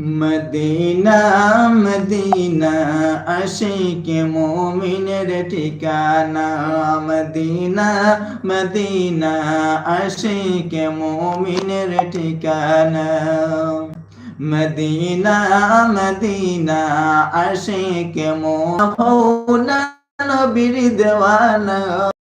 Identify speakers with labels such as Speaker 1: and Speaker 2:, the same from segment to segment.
Speaker 1: Medina Medina, আশিক মোমিনের ঠিকানা। মদিনা মদিনা, আশিক মোমিনের ঠিকানা। মদিনা মদিনা, আশিক মোহনা নবীর দেওয়ানা।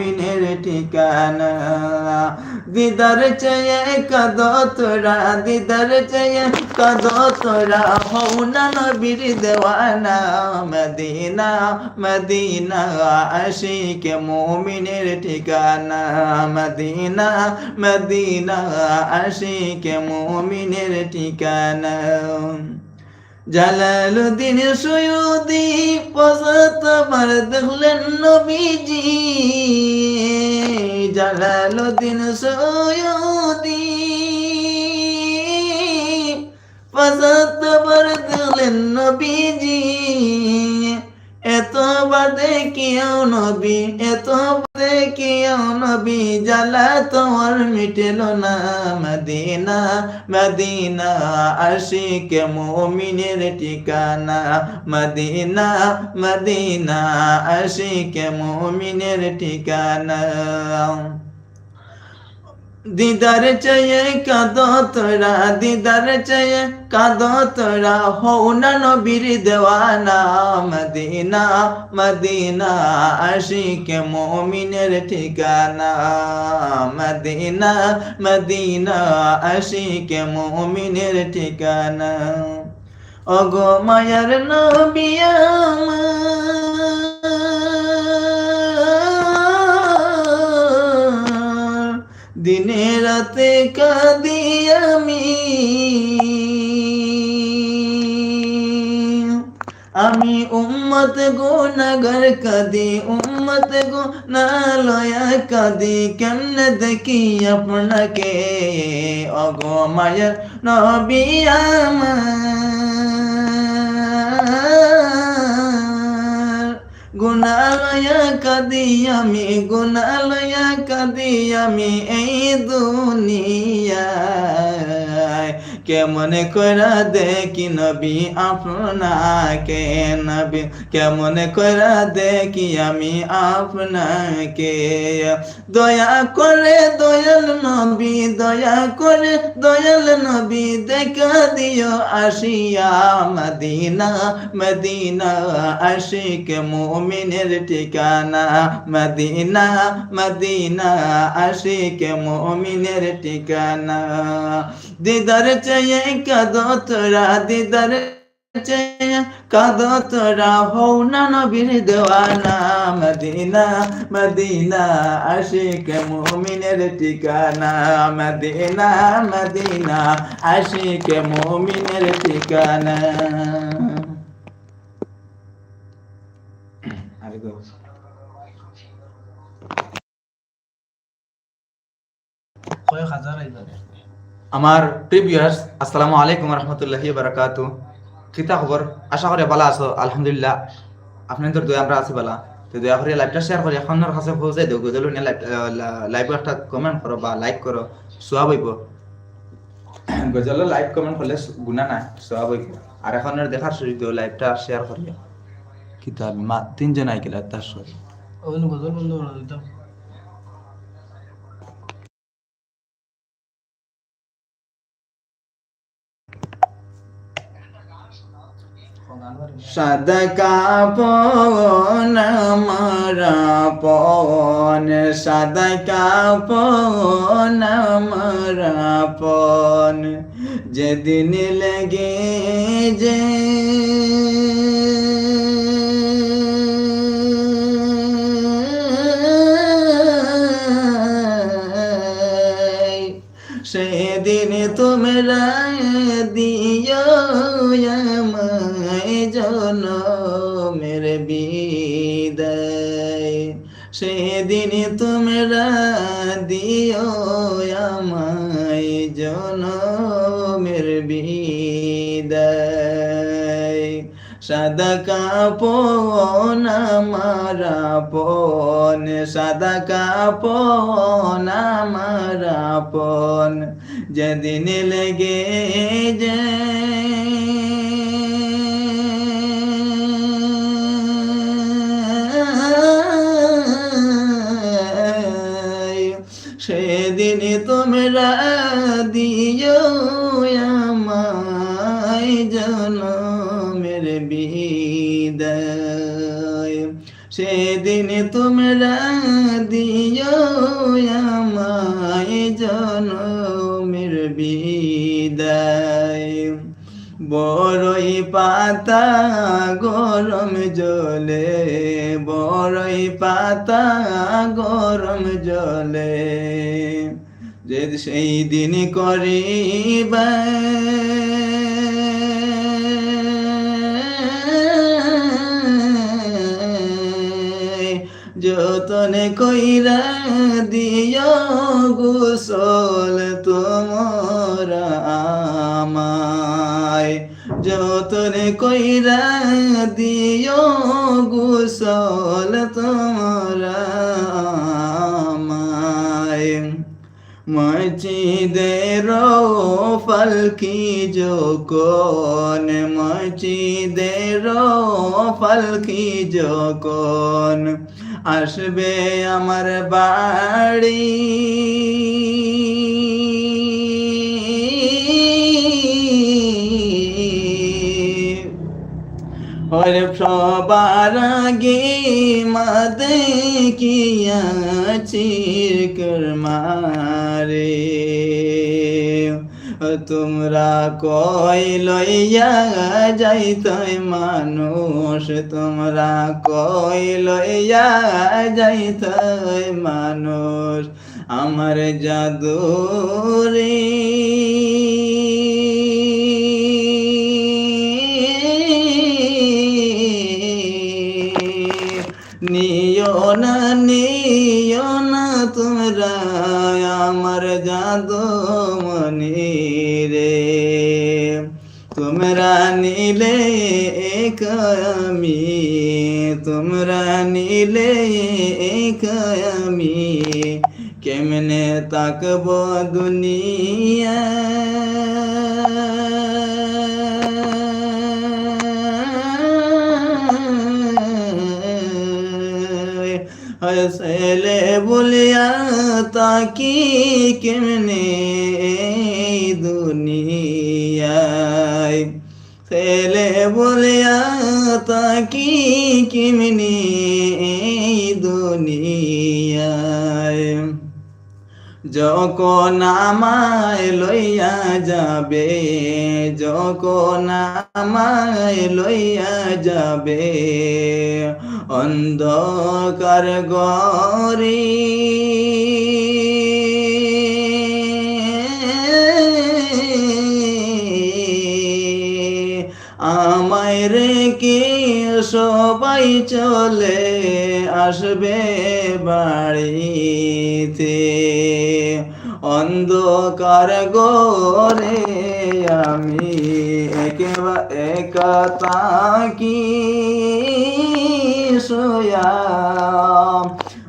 Speaker 1: মোমিনের ঠিকানা। দিদার চেয়ে কদ তোরা দিদার চেয়ে কদ তোরা হও না নবীর দেওয়ানা, মদিনা মদিনা আশিক মোমিনের ঠিকানা। মদিনা মদিনা আশিক মোমিনের ঠিকানা। জালালুদ্দিন সৈয়দি পঁচাত্তর দেখলেন নবীজি। জালালুদ্দিন সৈয়দি পঁচাত্তর দেখলেন নবীজি। এত বাদে কেউ নবী, এত বাদে কেউ নবী, জ্বালা তোমার মিটেল না মদিনা। মদিনা আশিক মোমিনের ঠিকানা। মদিনা মদিনা আশিক মোমিনের ঠিকানা। দিদার চেয়ে কাদ তোরা, দিদার চেয়ে কাদ তোরা। হও না নবীর দেওয়ানা মদিনা মদিনা আশিক মোমিনের ঠিকানা। মদিনা মদিনা আশিক মোমিনের ঠিকানা। ওগো মায়ার নবী দিনে রাতে কাঁদি আমি। আমি উম্মত গুনাগার কাঁদি, উম্মত গুনা লয়া কাঁদি। কেমনে দেখি আপনাকে? অগো মায়ের নবী আমার। গুনালয়া কাদি আমি গুনালয়া কাদি আমি এই দুনিয়ায়। কেমন করা দেখি নবী আপনাকে, নবী কেমন করা দেখি আমি আপনাকে। দয়া করে দয়াল নবী, দয়া করে দয়াল নবী দেখা দিও আসিয়া মদিনা মদিনা আশিক মুমিনের ঠিকানা, মদিনা মদিনা আশিক মুমিনের ঠিকানা। দিদার চেয়ে কাদ তোরা দিদার চেয়ে কাদ তোরা হও না নবীর দেওয়ানা মদিনা মদিনা আশিক মুমিনের ঠিকানা মদিনা মদিনা আশিক মুমিনের ঠিকানা আরেকবার।
Speaker 2: কয়েক হাজার আইবা
Speaker 1: আমার প্রিভিয়াস আসসালামু আলাইকুম রহমতুল্লাহি বারাকাতু কিতা খবর? আশা করি ভালো আছো, আলহামদুলিল্লাহ। আপনাদের দয়া আমরা আছি ভালো। তো দয়া করে লাইভটা শেয়ার করে এখনের কাছে পৌঁছে দেও গজল নিয়ে লাইভ একটা কমেন্ট করো বা লাইক করো সোয়া বইব গজল লাইভ কমেন্ট করলে গুণা নাই সোয়া বইব আর এখনের দেখার সুযোগ লাইভটা শেয়ার করিয়া কিতাব মা তিনজন আইকেলা, তার সরি
Speaker 2: গজল বন্ধ করে দিতাম
Speaker 1: সাদা কাপন মারা পন সাদা পন মারা পন যেদিন লেগে যে জনমের বিদায়। সাদা কাপন আমার আপন সাদা কাপন আমার যদি যেদিন লেগে যায় সেদিন তোমরা দিও আমায় জনমের বিদায়। বড়ই পাতা গরম জলে বড়ই পাতা গরম জলে, যে সেই দিন করিবে যতনে কইরা দিও গোসল তোমরা আমায়। যতনে কইরা দিও গোসল তোমরা আমায়। মসজিদের ফলকি যখন মসজিদের ফলকি যখন আসবে আমার বাড়ি। ওর সবার আগে মাদে কিয়া চিরকর মারে। তোমরা কই লইয়া যাইতই মানুষ, তোমরা কই লইয়া যাইতই মানুষ, আমার জাদুরে। নিও না নিও না তোমরা, আমার জাদু তোমরা নিলে এক আমি তোমরা নিলে এক আমি কেমনে তাকব দুনিয়া? ছেলে বলিয়া তাকি কেমনে ছেলে বলিয়া তাকি কেমনে এই দুনিয়ায়? যখন আমায় লইয়া যাবে, যখন আমায় লইয়া যাবে, অন্ধকার গরি সবাই চলে আসবে বাড়িতে। অন্ধকার গরে আমি একেবারে একা তাকি সোয়া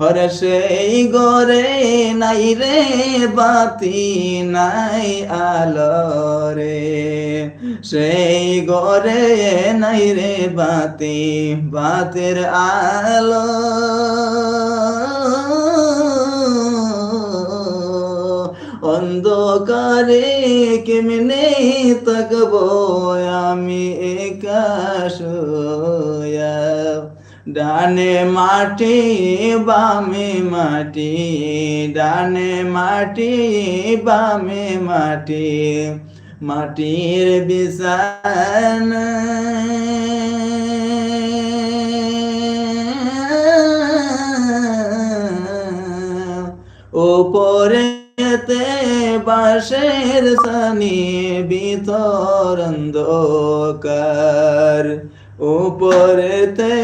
Speaker 1: ওরে সেই গরে নাই রে, বাতি নাই আলো রে। সেই গরে নাই রে, বাতি, বাতের আলো। অন্ধকারে কেমনে তাকব আমি একা শোয়া? ডানে মাটি বামে মাটি ডানে মাটি বামে মাটি মাটির বিছানা। ওপরেতে বাঁশের সানি ভিতর উপরেতে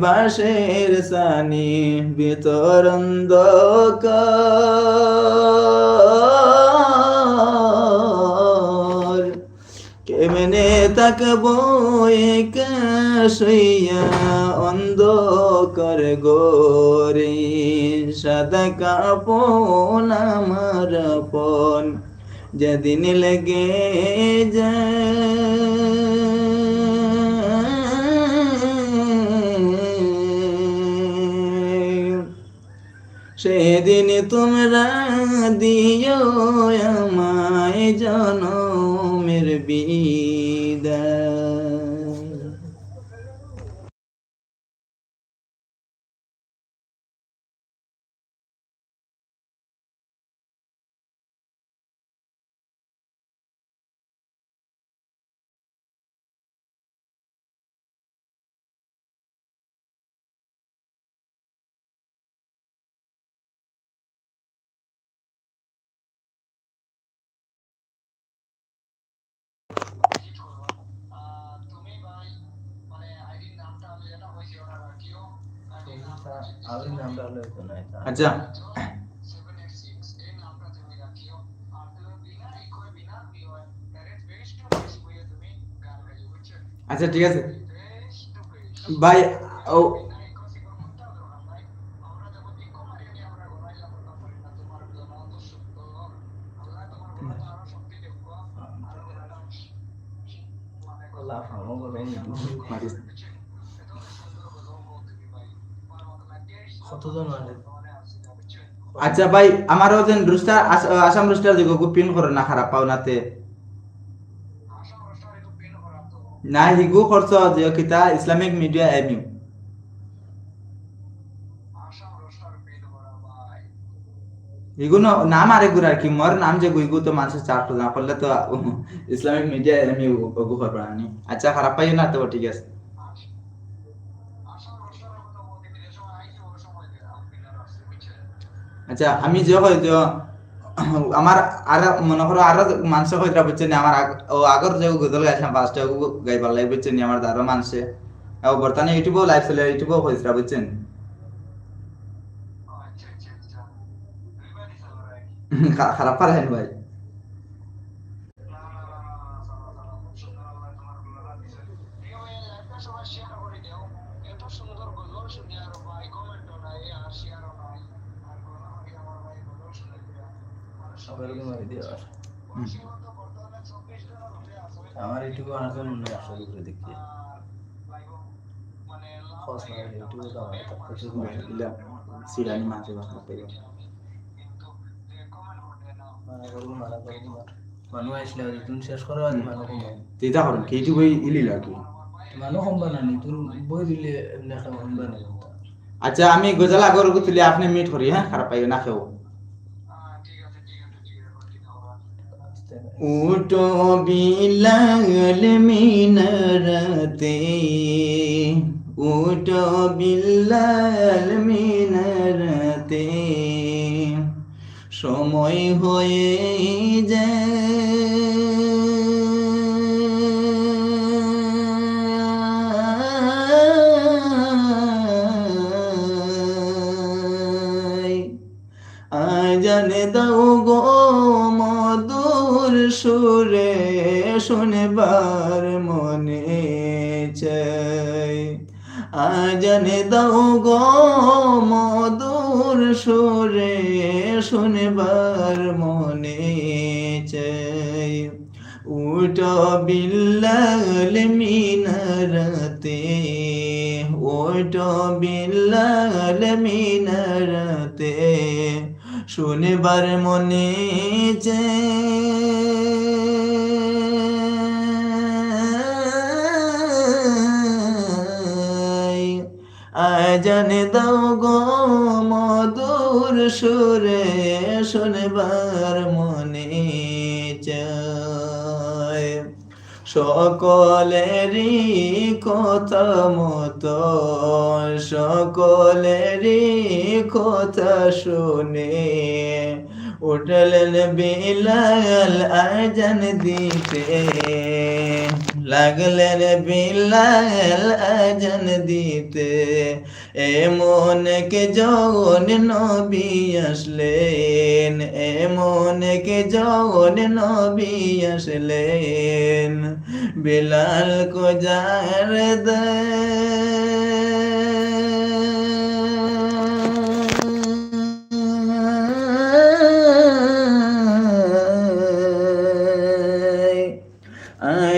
Speaker 1: বাঁশের সানি অন্ধকার। কেমনে একা শুইয়া অন্ধকার গোরে সাদা কাপন আমার পন যেদিন লেগে যায় সেদিন তোমরা দিও আমায় জনমের বিদায়
Speaker 2: আমি নামটা হলো তো না এটা
Speaker 1: আচ্ছা আচ্ছা ঠিক আছে ভাই ও আচ্ছা ভাই, আমারও যেন রুস্টার আসাম রুস্টার দিকে পিন করে না খারাপ পাও নাতে না হিগু খরচ যে কিতা ইসলামিক মিডিয়া এমিউ ইগুনো নাম আরে গুরার কি মোর নাম যে গুইগু তো মানুষ চার না করলে তো ইসলামিক মিডিয়া এমিউ ওগু করবা আচ্ছা খারাপ পাইও না তো, ঠিক আছে। আচ্ছা আমি যে হয় যে আমার আর মনে করো আরও মানুষ বুঝছে বুঝছেন আমার ও আগর যে গজল গাইছিলাম পাঁচটা গাই গাইবার লাগে বুঝছেন আমার দারো মানুষে ও বর্তমানে ইউটিউবও লাইভ চলে ইউটিউবও হয়েছিল বুঝছেন। খা- খারাপ পারেন ভাই
Speaker 2: সবাই মারি দিয়ে আর
Speaker 1: হুম।
Speaker 2: আমার ইউটিউবে অনেকজন মনে আসে করে দেখি আমার একটা প্রচুর মানে
Speaker 1: ইলা সিরানি মাঝে কথা কইবা
Speaker 2: মানা মানা মানুষ আসলে তুমি শেষ করো আর মানুষ
Speaker 1: তিতা করেন কি ইউটিউবে ইলি লাগি
Speaker 2: মানুষ না তুমি বই দিলে একটা কমবা না।
Speaker 1: আচ্ছা আমি গজল আগর তুলে আপনি মিট করি হ্যাঁ? খারাপ পাইও না খেও। উঠো বিলাল মিনারতে উটো বিলাল মিনারতে সময় হয়ে যায় শুনবার মনে চাই। আজানে দাও গো মধুর সুরে শুনবার মনে চাই। উঠ বিল্লাল মিনারতে ওট বিল্লাল মিনারতে, শুনবার মনে চাই। আজান দাও গো মধুর সুরে শুনবার মনে চায়। সকলেরই কথা মতো সকলেরই কথা শুনে উঠলেন বিলাল আজান দিতে। লাগলেন বিলাল আজান দিতে। এমন কে যৌন নবী আসলেন। এমন কে যৌন নবী আসলেন। বিলাল কো যার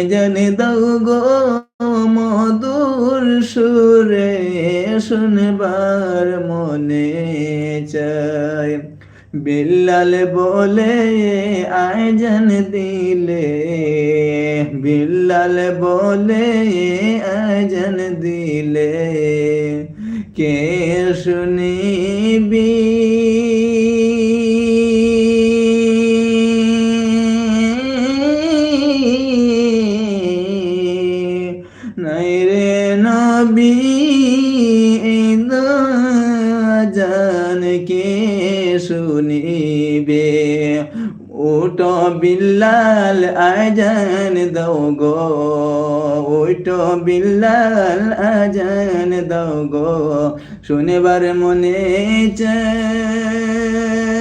Speaker 1: আজান দাও গো মধুর সুরে শুনবার মনে চায়। বিল্লাল বলে আয়োজন দিলে। বিল্লাল বলে আয়োজন দিলে। কে শুনিবি বিল্লাল আজান দাও গো ওইটো বিল্লাল আজান দাও গো শুনেবার মনে চায়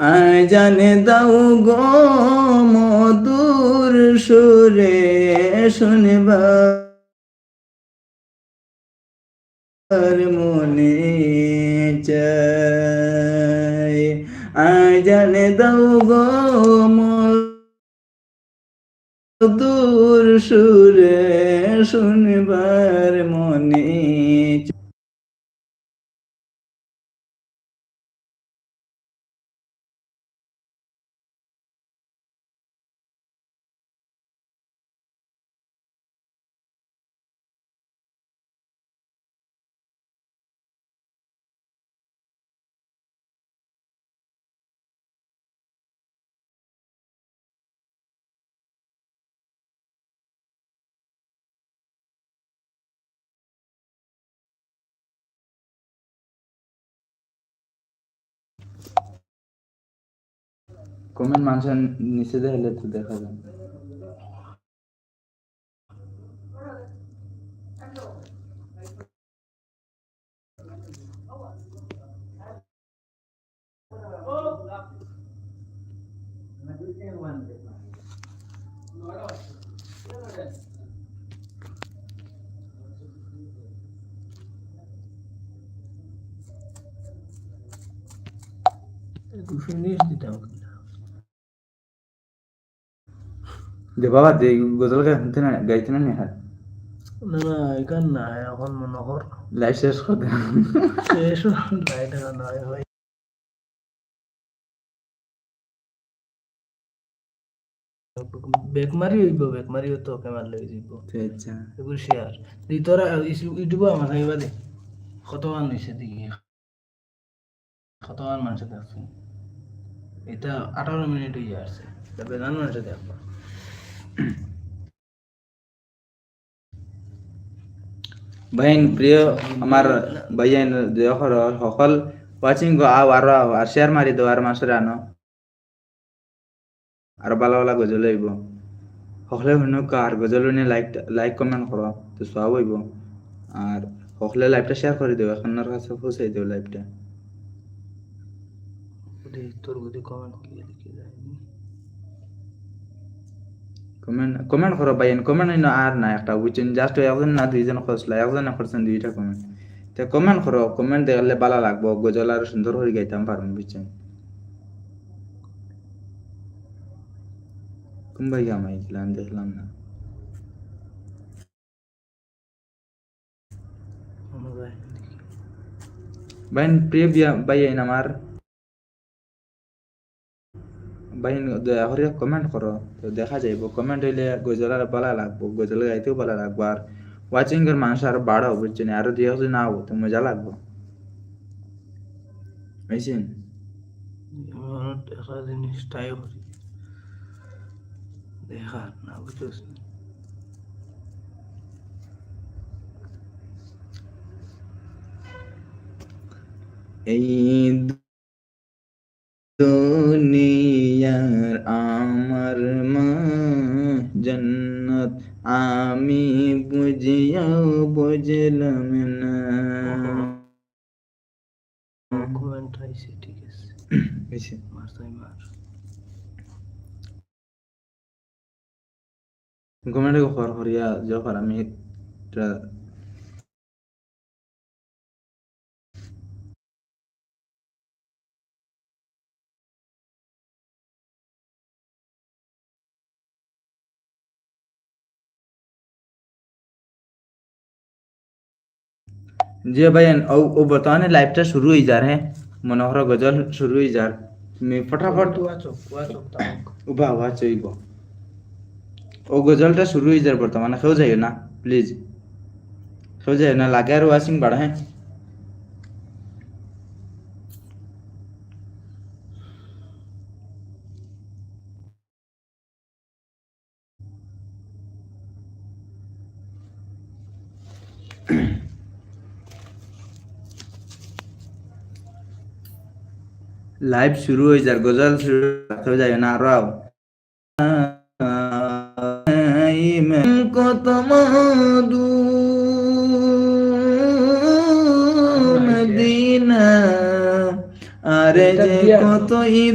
Speaker 1: আজানে দাও গো মধুর সুরে শুনবার মনে চায় আজানে দাও গো মধুর সুরে, শুনবার মনে কমেন্ট মানুষের নিচে দেখলে তো দেখা যায়
Speaker 2: দুশো নিয়ে দিতাম
Speaker 1: দে বাবা দে গজল গাইতে না গাইতে না নেহার
Speaker 2: না না এখান না এখন মনে কর
Speaker 1: লাইভ শেষ কর দে।
Speaker 2: শেষ লাইট নয় ভাই। বেক মারি হইব বেক মারি তো ওকে মারলে যাইব।
Speaker 1: আচ্ছা।
Speaker 2: এগুলো শেয়ার। দি তোরা ইউটিউবে আমার খাইবা দে কত মান হয়েছে দেখি। কত মান মানুষ দেখছি এটা আঠারো মিনিট হয়ে আসছে। বেদান মানুষ দেখবা
Speaker 1: বাইন প্রিয় আমার বাইন দেহর সকল ওয়াচিং আর শেয়ার মারি দাও আর মাসরে আর বালা বালা গজল হইব সকলে শুনুক আর গজল লাইক লাইক কমেন্ট করো তো সব হইব আর সকলে লাইভটা শেয়ার করে দেও এখনের কাছে পৌঁছাই দেও লাইভটা
Speaker 2: তোর যদি কমেন্ট লিখে যায়
Speaker 1: কমেন্ট কমেন্ট করো বাইন কমেন্ট হইন আর না একটা বুঝছেন জাস্ট একজন না দুইজন খসলা একজনে করছেন দুইটা কমেন্ট। তো কমেন্ট করো কমেন্ট দেখলে ভালো লাগবো গজল আর সুন্দর করে গাইতাম পারব বুঝছেন? কোনবাই গামাই গেলাম দেখলাম না। বাইন প্রিয় বাইন আমার বাইন দয়া কমেন্ট করো তো দেখা যাইব। কমেন্ট হইলে গজল আর ভালো লাগবো। গজল গাইতেও ভালো লাগবো। আর ওয়াচিং এর মানুষ আরও বাড়াও বুঝছেন আরও দুই একজন আও তো মজা লাগবো।
Speaker 2: আমার একটা জিনিস ট্রাই করি দেখা না বুঝছিস
Speaker 1: এই বুঝলাম منا
Speaker 2: কমেন্ট আইছে ঠিক আছে।
Speaker 1: হয়েছে
Speaker 2: মার তাই মার
Speaker 1: কমেন্টে করিয়া যখন আমি जी भाई वो बताओ ना लाइव टा शुरू ही जा रहे हैं मनोहर गजल शुरू ही जा मैं फटाफट उबा हुआ चाहिए वो गजलटा शुरू ही जा बर्तमान खेव जाइए ना प्लीज खेव जाइए ना लागे और वासिंग बढ़ा है লাইভ শুরু হয়ে যার গজল শুরু কেউ যাইও না আরও আও। কত মধু মদিনা আরে যে কত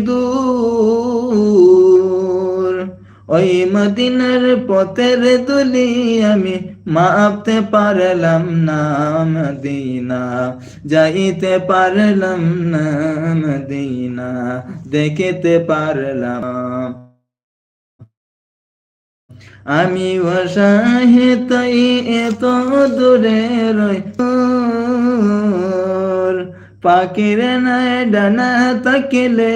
Speaker 1: দূর ওই মদিনার পথের দুলি আমি মাপতে পারলাম না মদিনা, যাইতে পারলাম না মদিনা, দেখিতে পারলাম। আমি অসহায়, তাই এত দূরে রই পাখির নাই ডানা তাকিলে